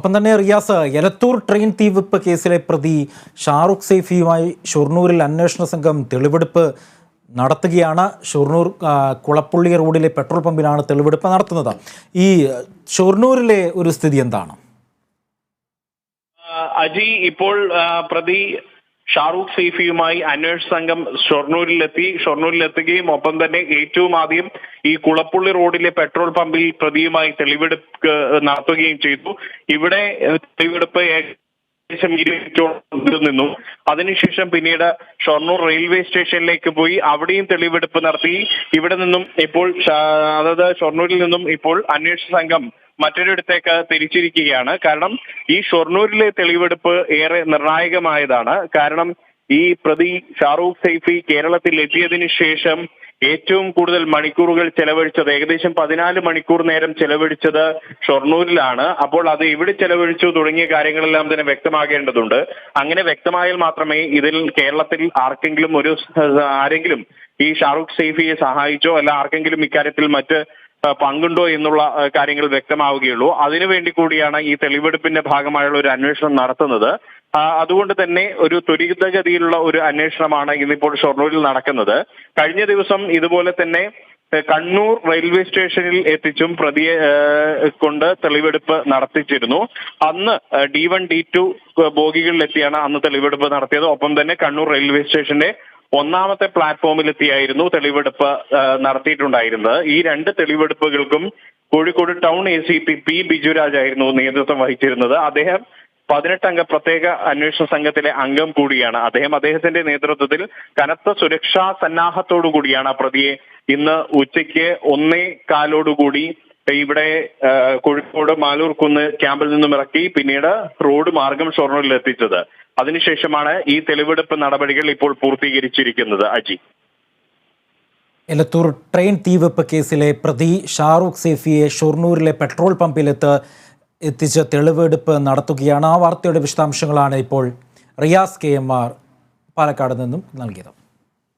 ഒപ്പം തന്നെ റിയാസ് എലത്തൂർ ട്രെയിൻ തീവെപ്പ് കേസിലെ പ്രതി ഷാറുഖ് സൈഫിയുമായി ഷൊർണൂരിൽ അന്വേഷണ സംഘം തെളിവെടുപ്പ് നടത്തുകയാണ്. ഷൊർണൂർ കുളപ്പുള്ളി റോഡിലെ പെട്രോൾ പമ്പിലാണ് തെളിവെടുപ്പ് നടത്തുന്നത്. ഈ ഷൊർണൂരിലെ ഒരു സ്ഥിതി എന്താണ്? അജി ഇപ്പോൾ പ്രതി ഷാറൂഖ് സൈഫിയുമായി അന്വേഷണ സംഘം ഷൊർണൂരിലെത്തി. ഷൊർണൂരിലെത്തുകയും ഒപ്പം തന്നെ ഏറ്റവും ആദ്യം ഈ കുളപ്പുള്ളി റോഡിലെ പെട്രോൾ പമ്പിൽ പ്രതിയുമായി തെളിവെടുപ്പ് നടത്തുകയും ചെയ്തു. ഇവിടെ തെളിവെടുപ്പ് ഏകദേശം ഇരുപത്തോളം നിന്നു. അതിനുശേഷം പിന്നീട് ഷൊർണൂർ റെയിൽവേ സ്റ്റേഷനിലേക്ക് പോയി അവിടെയും തെളിവെടുപ്പ് നടത്തി. ഇവിടെ നിന്നും ഇപ്പോൾ അതായത് ഷൊർണൂരിൽ നിന്നും ഇപ്പോൾ അന്വേഷണ സംഘം മറ്റൊരിടത്തേക്ക് തിരിച്ചിരിക്കുകയാണ്. കാരണം ഈ ഷൊർണൂരിലെ തെളിവെടുപ്പ് ഏറെ നിർണായകമായതാണ്. കാരണം ഈ പ്രതി ഷാറൂഖ് സൈഫി കേരളത്തിൽ എത്തിയതിനു ശേഷം ഏറ്റവും കൂടുതൽ മണിക്കൂറുകൾ ചെലവഴിച്ചത് ഏകദേശം പതിനാല് മണിക്കൂർ നേരം ചെലവഴിച്ചത് ഷൊർണൂരിലാണ്. അപ്പോൾ അത് എവിടെ ചെലവഴിച്ചു തുടങ്ങിയ കാര്യങ്ങളെല്ലാം തന്നെ വ്യക്തമാകേണ്ടതുണ്ട്. അങ്ങനെ വ്യക്തമായാൽ മാത്രമേ ഇതിൽ കേരളത്തിൽ ആർക്കെങ്കിലും ഒരു ആരെങ്കിലും ഈ ഷാറൂഖ് സൈഫിയെ സഹായിച്ചോ അല്ല ആർക്കെങ്കിലും ഇക്കാര്യത്തിൽ മറ്റ് പങ്കുണ്ടോ എന്നുള്ള കാര്യങ്ങൾ വ്യക്തമാവുകയുള്ളൂ. അതിനുവേണ്ടി കൂടിയാണ് ഈ തെളിവെടുപ്പിന്റെ ഭാഗമായുള്ള ഒരു അന്വേഷണം നടത്തുന്നത്. അതുകൊണ്ട് തന്നെ ഒരു ത്വരിതഗതിയിലുള്ള ഒരു അന്വേഷണമാണ് ഇന്നിപ്പോൾ ഷൊർണൂരിൽ നടക്കുന്നത്. കഴിഞ്ഞ ദിവസം ഇതുപോലെ തന്നെ കണ്ണൂർ റെയിൽവേ സ്റ്റേഷനിൽ എത്തിച്ചും പ്രതിയെ കൊണ്ട് തെളിവെടുപ്പ് നടത്തിച്ചിരുന്നു. അന്ന് ഡി വൺ ഡി ടു ബോഗികളിലെത്തിയാണ് അന്ന് തെളിവെടുപ്പ് നടത്തിയത്. ഒപ്പം തന്നെ കണ്ണൂർ റെയിൽവേ സ്റ്റേഷന്റെ ഒന്നാമത്തെ പ്ലാറ്റ്ഫോമിലെത്തിയായിരുന്നു തെളിവെടുപ്പ് നടത്തിയിട്ടുണ്ടായിരുന്നത്. ഈ രണ്ട് തെളിവെടുപ്പുകൾക്കും Kozhikode town A C P P Bijuraj ആയിരുന്നു നേതൃത്വം വഹിച്ചിരുന്നത്. അദ്ദേഹം പതിനെട്ടംഗ പ്രത്യേക അന്വേഷണ സംഘത്തിലെ അംഗം കൂടിയാണ്. അദ്ദേഹം അദ്ദേഹത്തിന്റെ നേതൃത്വത്തിൽ കനത്ത സുരക്ഷാ സന്നാഹത്തോടു കൂടിയാണ് പ്രതിയെ ഇന്ന് ഉച്ചയ്ക്ക് ഒന്നേ കാലോടുകൂടി ഇവിടെ കോഴിക്കോട് മാലൂർ കുന്ന് ക്യാമ്പിൽ നിന്നും ഇറക്കി പിന്നീട് റോഡ് മാർഗം ഷൊർണൂരിൽ എത്തിച്ചത്. അതിനുശേഷമാണ് ഈ തെളിവെടുപ്പ് നടപടികൾ ഇപ്പോൾ പൂർത്തീകരിച്ചിരിക്കുന്നത്. അജി. എലത്തൂർ ട്രെയിൻ തീവെപ്പ് കേസിലെ പ്രതി ഷാറൂഖ് സേഫിയെ ഷൊർണൂരിലെ പെട്രോൾ പമ്പിലെത്ത് എത്തിച്ച് തെളിവെടുപ്പ് നടത്തുകയാണ്. ആ വാർത്തയുടെ വിശദാംശങ്ങളാണ് ഇപ്പോൾ Riyas K M R Palakkad നിന്നും നൽകിയത്.